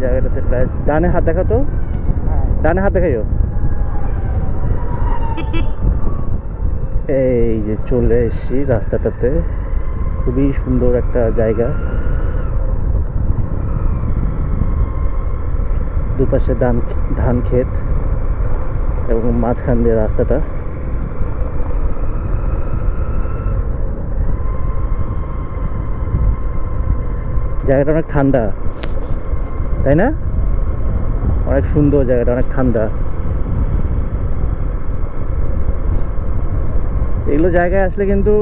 জায়গাটাতে প্রায়। ডানে হাত দেখা তো। হ্যাঁ। ডানে হাত দেখাইও। এই যে চলে এসেছি রাস্তাটাতে। খুবই সুন্দর একটা জায়গা। দুপাশে ধান ধান ক্ষেত এবং মাঝখান দিয়ে রাস্তাটা। জায়গাটা অনেক ঠান্ডা। তাই না? অনেক সুন্দর জায়গাটা, অনেক ঠান্ডা। এগুলো জায়গায় আসলে কিন্তু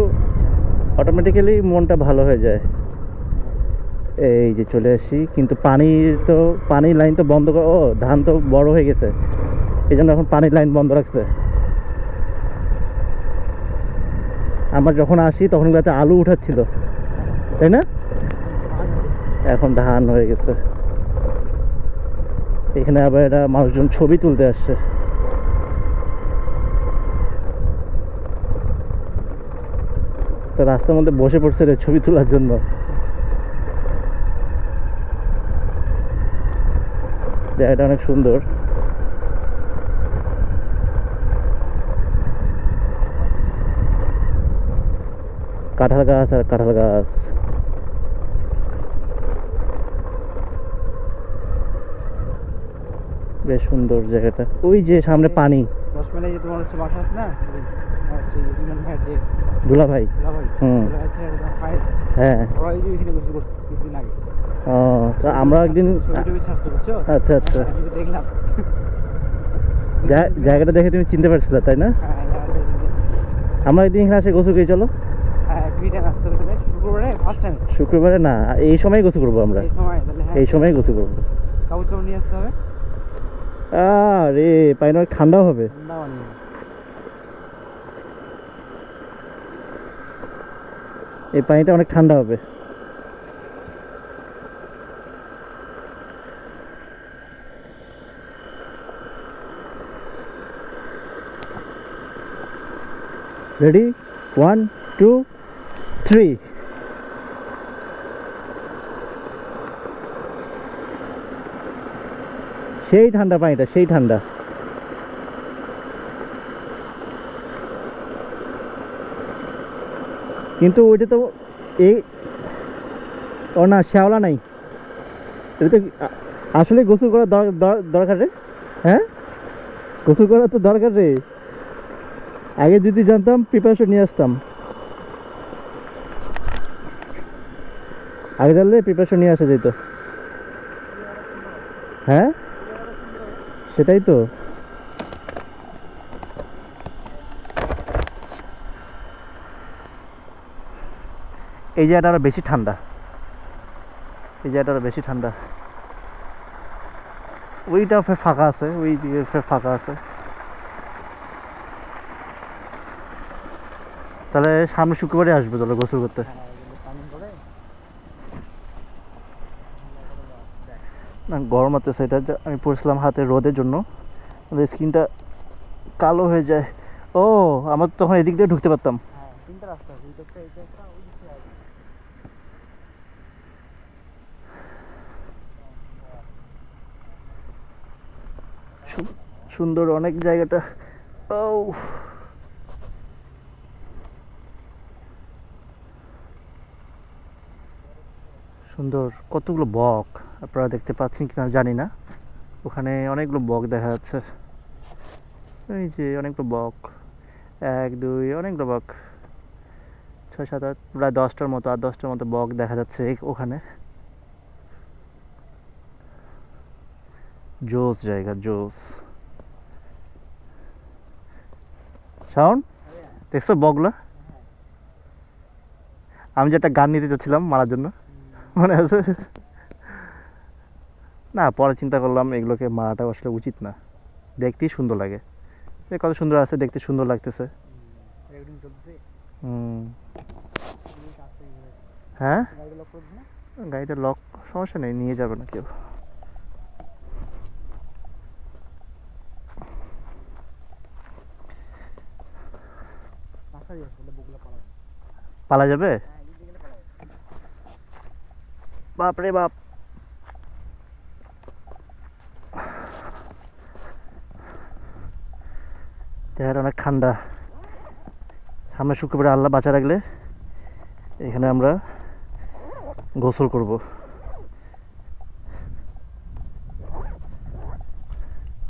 অটোমেটিক্যালি মনটা ভালো হয়ে যায়। এই যে চলে আসি, কিন্তু পানির তো পানির লাইন তো বন্ধ ও, ধান তো বড় হয়ে গেছে। এই জন্য এখন পানির লাইন বন্ধ রাখছে। আমরা যখন আসি, তখন আলু উঠাচ্ছিল। তাই না? এখন ধান হয়ে গেছে। এখানে আবার এটা মানুষজন ছবি তুলতে আসছে। তো রাস্তার মধ্যে বসে পড়ছে রে ছবি তোলার জন্য। জায়গাটা অনেক সুন্দর। কাঁঠাল গাছ আর কাঁঠাল গাছ। বেশ সুন্দর জায়গাটা। ওই যে সামনে পানি। যে তোমার হচ্ছে বাসা আছে না? দুলা ভাই? হুম। হ্যাঁ। ও তো আমরা একদিন আচ্ছা আচ্ছা। জায়গাটা দেখে তুমি চিনতে পারছিলে তাই না? হ্যাঁ। আমরা একদিন এখানে আসে গোসল করি চলো। হ্যাঁ শুক্রবারে না এই সময় গোসল করব আমরা। এই সময় হ্যাঁ। গোসল করব। কাপড় নিয়ে আসতে হবে। আরে অনেক ঠান্ডাও হবে। এই পানিটা অনেক ঠান্ডা হবে। রেডি ওয়ান টু থ্রি সেই ঠান্ডা পানিটা, সেই ঠান্ডা। কিন্তু ওইটা তো এই, ও না, শ্যাওলা নাই। এটা তো আসলে গোসল করা দর- দর- দরকার রে। হ্যাঁ? গোসল করা তো দরকার রে। আগে যদি জানতাম প্রিপারেশন নিয়ে আসতাম। আগে জানলে প্রিপারেশন নিয়ে আসা যেত। হ্যাঁ? সেটাই তো। এই জায়গাটা আরও বেশি ঠান্ডা। এই জায়গাটা আরও বেশি ঠান্ডা। ওইটা ফের ফাঁকা আছে, ওই দিকে ফের ফাঁকা আছে। তাহলে সামনে শুক্রবারে আসবে তাহলে গোসল করতে হ্যাঁ এগুলো পানি করে না গরম আছে সেটা আমি পড়ছিলাম হাতে রোদের জন্য। স্কিনটা কালো হয়ে যায়। ও আমার তখন এদিক দিয়ে ঢুকতে পারতাম। হ্যাঁ সুন্দর অনেক জায়গাটা। ও সুন্দর কতগুলো বক। আপনারা দেখতে পাচ্ছেন কি না জানি না। ওখানে অনেকগুলো বক দেখা যাচ্ছে। এই যে অনেকগুলো বক। এক, দুই, অনেকগুলো বক। ছয়, সাত, আট, প্রায় দশটার মতো আর দশটার মতো বক দেখা যাচ্ছে ওখানে। জোস জায়গা, জোস। শাওন, দেখছ বগলা আমি যে একটা গান নিতে চাচ্ছিলাম মারার জন্য। মনে আছে? না পরে চিন্তা করলাম এগুলোকে মারাটা আসলে উচিত না। দেখতেই সুন্দর লাগে। এ কত সুন্দর আছে দেখতে সুন্দর লাগতেছে। হ্যাঁ? গাড়িটা লক সমস্যা নেই নিয়ে যাবে না কেউ। পালা যাবে? হ্যাঁ এদিকে গেলে পালা বাপ রে বাপ। জায়গাটা অনেক ঠান্ডা। সামনে শুক্রবারে আল্লাহ বাঁচা রাখলে এখানে আমরা গোসল করব।